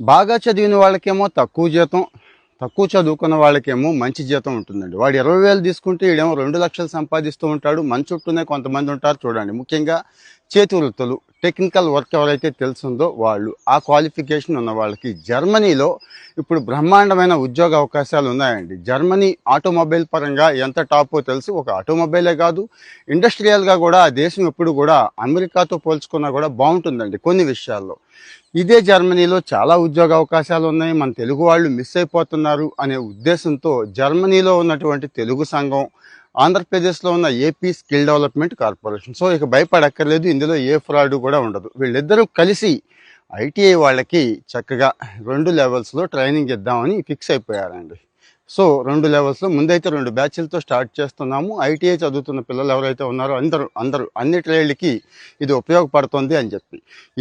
బాగా చదివిన వాళ్ళకేమో తక్కువ జీతం తక్కువ చదువుకున్న వాళ్ళకేమో మంచి జీతం ఉంటుందండి. వాడు ఇరవై వేలు తీసుకుంటే ఈడేమో రెండు లక్షలు సంపాదిస్తూ ఉంటాడు. మన చుట్టూనే కొంతమంది ఉంటారు చూడండి. ముఖ్యంగా చేతి వృత్తులు టెక్నికల్ వర్క్ ఎవరైతే తెలుసుందో వాళ్ళు ఆ క్వాలిఫికేషన్ ఉన్న వాళ్ళకి జర్మనీలో ఇప్పుడు బ్రహ్మాండమైన ఉద్యోగ అవకాశాలు ఉన్నాయండి. జర్మనీ ఆటోమొబైల్ పరంగా ఎంత టాపో తెలుసు. ఒక ఆటోమొబైలే కాదు ఇండస్ట్రియల్గా కూడా ఆ దేశం ఎప్పుడు కూడా అమెరికాతో పోల్చుకున్నా కూడా బాగుంటుందండి కొన్ని విషయాల్లో. ఇదే జర్మనీలో చాలా ఉద్యోగ అవకాశాలు ఉన్నాయి. మన తెలుగు వాళ్ళు మిస్ అయిపోతున్నారు అనే ఉద్దేశంతో జర్మనీలో ఉన్నటువంటి తెలుగు సంఘం ఆంధ్రప్రదేశ్లో ఉన్న AP skill development corporation. So ఇక భయపడక్కర్లేదు ఇందులో ఏ ఫ్రాడ్ కూడా ఉండదు. వీళ్ళిద్దరూ కలిసి ఐటీఐ వాళ్ళకి చక్కగా రెండు లెవెల్స్లో ట్రైనింగ్ ఇద్దామని ఫిక్స్ అయిపోయారండి. సో రెండు లెవెల్స్లో ముందైతే రెండు బ్యాచ్లతో స్టార్ట్ చేస్తున్నాము. ఐటీఐ చదువుతున్న పిల్లలు ఎవరైతే ఉన్నారో అందరూ అందరూ అన్ని ట్రైళ్ళకి ఇది ఉపయోగపడుతుంది అని చెప్పి.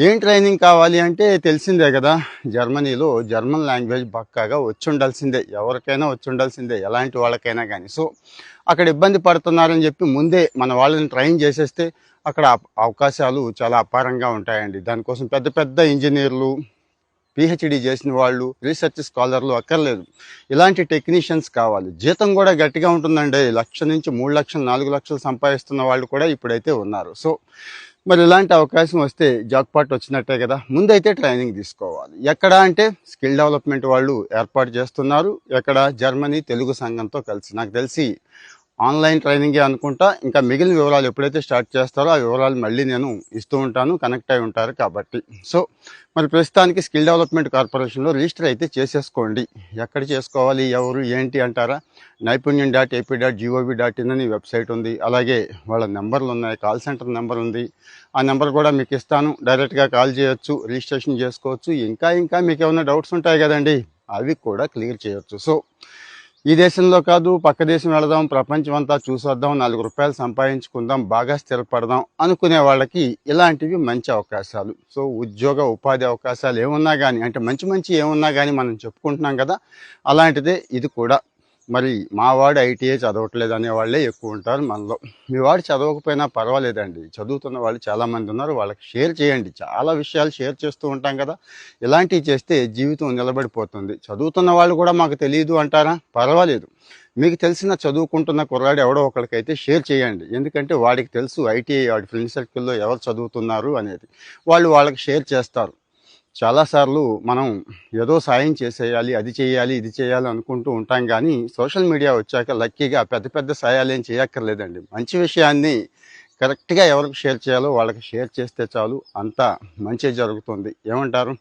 ఏం ట్రైనింగ్ కావాలి అంటే తెలిసిందే కదా జర్మనీలో జర్మన్ లాంగ్వేజ్ పక్కాగా వచ్చి ఉండాల్సిందే ఎవరికైనా వచ్చి ఉండాల్సిందే ఎలాంటి వాళ్ళకైనా కానీ సో అక్కడ ఇబ్బంది పడుతున్నారని చెప్పి ముందే మన వాళ్ళని ట్రైన్ చేసేస్తే అక్కడ అవకాశాలు చాలా అపారంగా ఉంటాయండి. దానికోసం పెద్ద పెద్ద ఇంజనీర్లు పిహెచ్డి చేసిన వాళ్ళు రీసెర్చ్ స్కాలర్లు అక్కర్లేదు. ఇలాంటి టెక్నీషియన్స్ కావాలి. జీతం కూడా గట్టిగా ఉంటుందండి. లక్ష నుంచి మూడు లక్షలు నాలుగు లక్షలు సంపాదిస్తున్న వాళ్ళు కూడా ఇప్పుడైతే ఉన్నారు. సో మరి ఇలాంటి అవకాశం వస్తే జాక్పాట్ వచ్చినట్టే కదా. ముందైతే ట్రైనింగ్ తీసుకోవాలి. ఎక్కడ అంటే స్కిల్ డెవలప్మెంట్ వాళ్ళు ఏర్పాటు చేస్తున్నారు. ఎక్కడ జర్మనీ తెలుగు సంఘంతో కలిసి. నాకు తెలిసి ఆన్లైన్ ట్రైనింగే అనుకుంటా. ఇంకా మిగిలిన వివరాలు ఎప్పుడైతే స్టార్ట్ చేస్తారో ఆ వివరాలు మళ్ళీ నేను ఇస్తూ ఉంటాను కనెక్ట్ అయి ఉంటారు కాబట్టి. సో మరి ప్రస్తుతానికి స్కిల్ డెవలప్మెంట్ కార్పొరేషన్లో రిజిస్టర్ అయితే చేసేసుకోండి. ఎక్కడ చేసుకోవాలి ఎవరు ఏంటి అంటారా? నైపుణ్యం dot AP dot G O V dot in అని వెబ్సైట్ ఉంది. అలాగే వాళ్ళ నెంబర్లు ఉన్నాయి కాల్ సెంటర్ నెంబర్ ఉంది. ఆ నెంబర్ కూడా మీకు ఇస్తాను. డైరెక్ట్గా కాల్ చేయొచ్చు రిజిస్ట్రేషన్ చేసుకోవచ్చు. ఇంకా ఇంకా మీకు ఏమైనా డౌట్స్ ఉంటాయి కదండి అవి కూడా క్లియర్ చేయొచ్చు. సో ఈ దేశంలో కాదు పక్క దేశం వెళదాం ప్రపంచం అంతా చూసేద్దాం నాలుగు రూపాయలు సంపాదించుకుందాం బాగా స్థిరపడదాం అనుకునే వాళ్ళకి ఇలాంటివి మంచి అవకాశాలు. సో ఉద్యోగ ఉపాధి అవకాశాలు ఏమున్నా కానీ అంటే మంచి మంచి ఏమున్నా కానీ మనం చెప్పుకుంటున్నాం కదా అలాంటిదే ఇది కూడా. మరి మా వాడు ఐటీఐ చదవట్లేదు అనే వాళ్ళే ఎక్కువ ఉంటారు మనలో. మీ వాడు చదవకపోయినా పర్వాలేదండి. చదువుతున్న వాళ్ళు చాలామంది ఉన్నారు. వాళ్ళకి షేర్ చేయండి. చాలా విషయాలు షేర్ చేస్తూ ఉంటాం కదా. ఇలాంటివి చేస్తే జీవితం నిలబడిపోతుంది. చదువుతున్న వాళ్ళు కూడా మాకు తెలియదు అంటారా? పర్వాలేదు. మీకు తెలిసిన చదువుకుంటున్న కుర్రాడు ఎవడో ఒకరికైతే షేర్ చేయండి. ఎందుకంటే వాడికి తెలుసు ఐటీఐ వాడి ఫ్రెండ్ సర్కిల్లో ఎవరు చదువుతున్నారు అనేది. వాళ్ళు వాళ్ళకి షేర్ చేస్తారు. చాలాసార్లు మనం ఏదో సాయం చేసేయాలి అది చేయాలి ఇది చేయాలి అనుకుంటూ ఉంటాం కానీ సోషల్ మీడియా వచ్చాక లక్కీగా పెద్ద పెద్ద సాయాలు ఏం చేయక్కర్లేదండి. మంచి విషయాన్ని కరెక్ట్గా ఎవరికి షేర్ చేయాలో వాళ్ళకి షేర్ చేస్తే చాలు అంతా మంచి జరుగుతుంది. ఏమంటారు?